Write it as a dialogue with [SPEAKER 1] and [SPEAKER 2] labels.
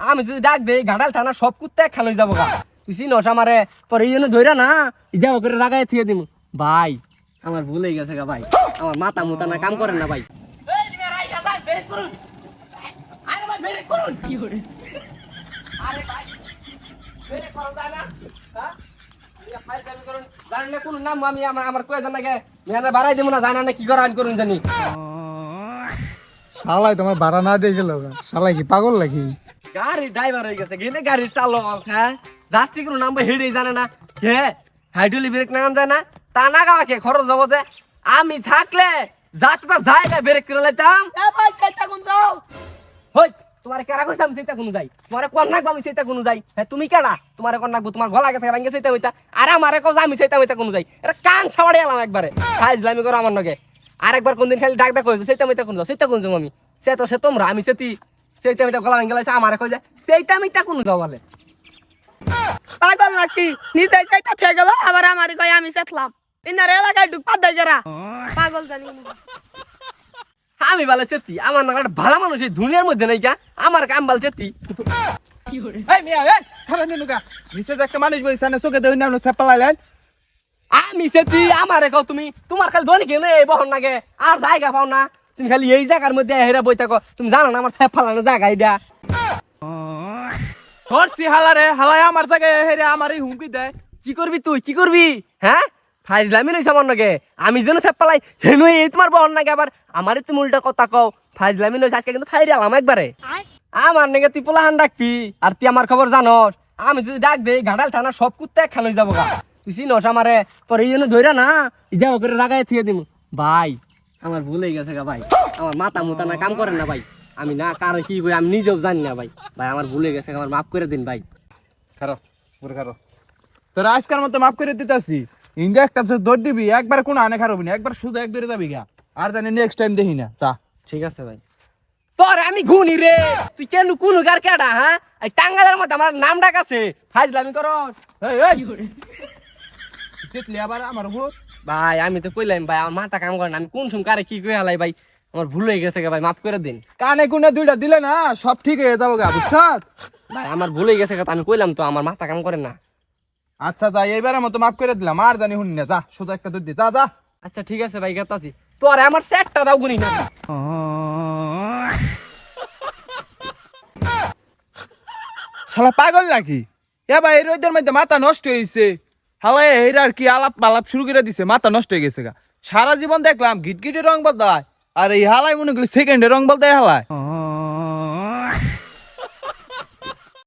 [SPEAKER 1] আমি যদি ডাক দেই, ঘাটাল থানা সব কুত্তে খালো যাব গা। তুই চিনস আমারে তোর এই জন্য ধইরা না যাও করে লাগাই থিয়ে দিমু। ভাই, আমার ভুল হয়ে গেছে গা ভাই। আমার মাথা মুতা না, কাম ভাই। ভাই করো না আমি আমার কয়ে জানা গে। মেয়ানে বাড়াই দেবো না জানা না কি করা করুন জানি।
[SPEAKER 2] শালাই তোমার ভাড়া না দিয়ে গেল শালাই কি পাগল নাকি?
[SPEAKER 1] গাড়ি ড্রাইভার হয়ে গেছে গেলে গাড়ির চালক হ্যাঁ যাত্রী কোনো নাম হেডেই জানে না। হে হাইড্রোলি ব্রেক নাম যায় না। তা না গাওয়াকে খরচ যাব যে। আমি থাকলে যাত্রা জায়গায় ব্রেক করে লাইতাম।
[SPEAKER 3] ভাই সেটা কোন যাও?
[SPEAKER 1] হই তোমার কেরা কইছে আমি সেটা কোনো যাই? তোমার কোন নাকবো আমি সেটা কোনো যাই? হ্যাঁ তুমি কেডা? তোমার কোন নাকবো? তোমার গলা গেছে ভাঙ্গে সেটা হইতা। আর আমারে কজ আমি সেটা হইতা কোনো যাই। এটা কান ছাড়াই এলাম একবারে। ফাইজলামি করো আমার নগে আরেকবার কোনদিন খালি ডাক ডাক কইছে সেটা হইতা কোনো সেটা কোন আমি সে তো সে তোমরা, আমি সেটি সেইটা মিটা গলা ভাঙ্গে লাইছে আমারে কই যায় সেইটা মিটা কোনো যাও বলে?
[SPEAKER 3] পাগল নাকি? নিজে থেকে গেল, আবার আমার কই আমি সেতলাম। এলাকায় পাগল জানি
[SPEAKER 1] আমি সেটি আমার না ভালো মানুষ এই দুনিয়ার মধ্যে নাই কা আমার কাম বল সেটি
[SPEAKER 2] এই মিয়া, এই নেনুকা নিচে একটা মানুষ বইছে না চোখে দেখুন আপনি সেপা
[SPEAKER 1] আমি সেটি আমারে কও তুমি, তোমার খালি দৈনিক এনে এই বহন নাগে আর জায়গা পাও না। তুমি খালি এই জায়গার মধ্যে হেরা বই থাকো। তুমি জানো না আমার ফেপ ফালানো জায়গা এটা
[SPEAKER 2] ধরছি হালারে হালাই আমার জায়গায় হেরে আমার এই হুমকি দেয়।
[SPEAKER 1] কি করবি তুই? কি করবি? হ্যাঁ? ফাইজলামি নইছে আমার নাগে আমি যেন ফেপ পালাই হেনু এই তোমার বহন নাগে আবার। আমারই তুমি উল্টা কথা কও। ফাইজলামি নইছে আজকে কিন্তু ফাইরে আলাম একবারে। আমার নাগে তুই পোলাহান ডাকবি, আর তুই আমার খবর জানস। আমি যদি ডাক দেই, ঘাটাল থানা সব কুত্তে খালো যাব গা। তুই চিনস মারে তোর এই জন্য ধইরা না যাও করে লাগাই থিয়ে দিমু। ভাই আমার ভুল হয়ে গেছে গা ভাই। আমার মাথা মুতা না কাম করে না ভাই। আমি না কারও কি কই আমি নিজেও জানি না ভাই। ভাই আমার ভুলে গেছে আমার মাফ করে দিন ভাই।
[SPEAKER 2] খারাপ পুরো খারাপ তোর আজকের মতো মাফ করে দিতেছি। ইন্ডিয়া একটা যে দৌড় দিবি একবার কোনো আনে খারাপ না একবার শুধু এক দৌড়ে যাবি গা। আর জানি নেক্সট টাইম দেখি না। চা
[SPEAKER 1] ঠিক আছে ভাই। তোর আমি ঘুনি রে। তুই কেন কোন গার কেডা হ্যাঁ? এই টাঙ্গালের মধ্যে আমার নাম ডাক আছে। ফাইজলামি কর
[SPEAKER 2] এই আবার আমার ভূত
[SPEAKER 1] ভাই আমি তো কইলাম ভাই আমার মাথা কাম করে না। আমি কোন সুম কারে কি কই হালাই ভাই? আমার ভুল হয়ে গেছে ভাই মাফ করে দিন।
[SPEAKER 2] কানে কুনে দুইটা দিলে না সব ঠিক হয়ে যাব গা বুঝছ?
[SPEAKER 1] ভাই আমার ভুল হয়ে গেছে আমি কইলাম তো আমার মাথা কাম করে না।
[SPEAKER 2] আচ্ছা যা এইবারের মতো মাফ করে দিলাম আর জানি শুনি না যা সোজা একটা দুধ দি যা যা।
[SPEAKER 1] আচ্ছা ঠিক আছে ভাই গেতাছি। তোর আমার সেটটা দাও গুনি না।
[SPEAKER 2] শালা পাগল নাকি? এ ভাই রোদের মধ্যে মাথা নষ্ট হয়েছে হালাই এর আর কি আলাপ আলাপ শুরু করে দিছে? মাথা নষ্ট হয়ে গেছে গা। সারা জীবন দেখলাম গিটগিটে রং বদলায়। আর এই হালাই মনে করি সেকেন্ডে রং বদলায় হালায়।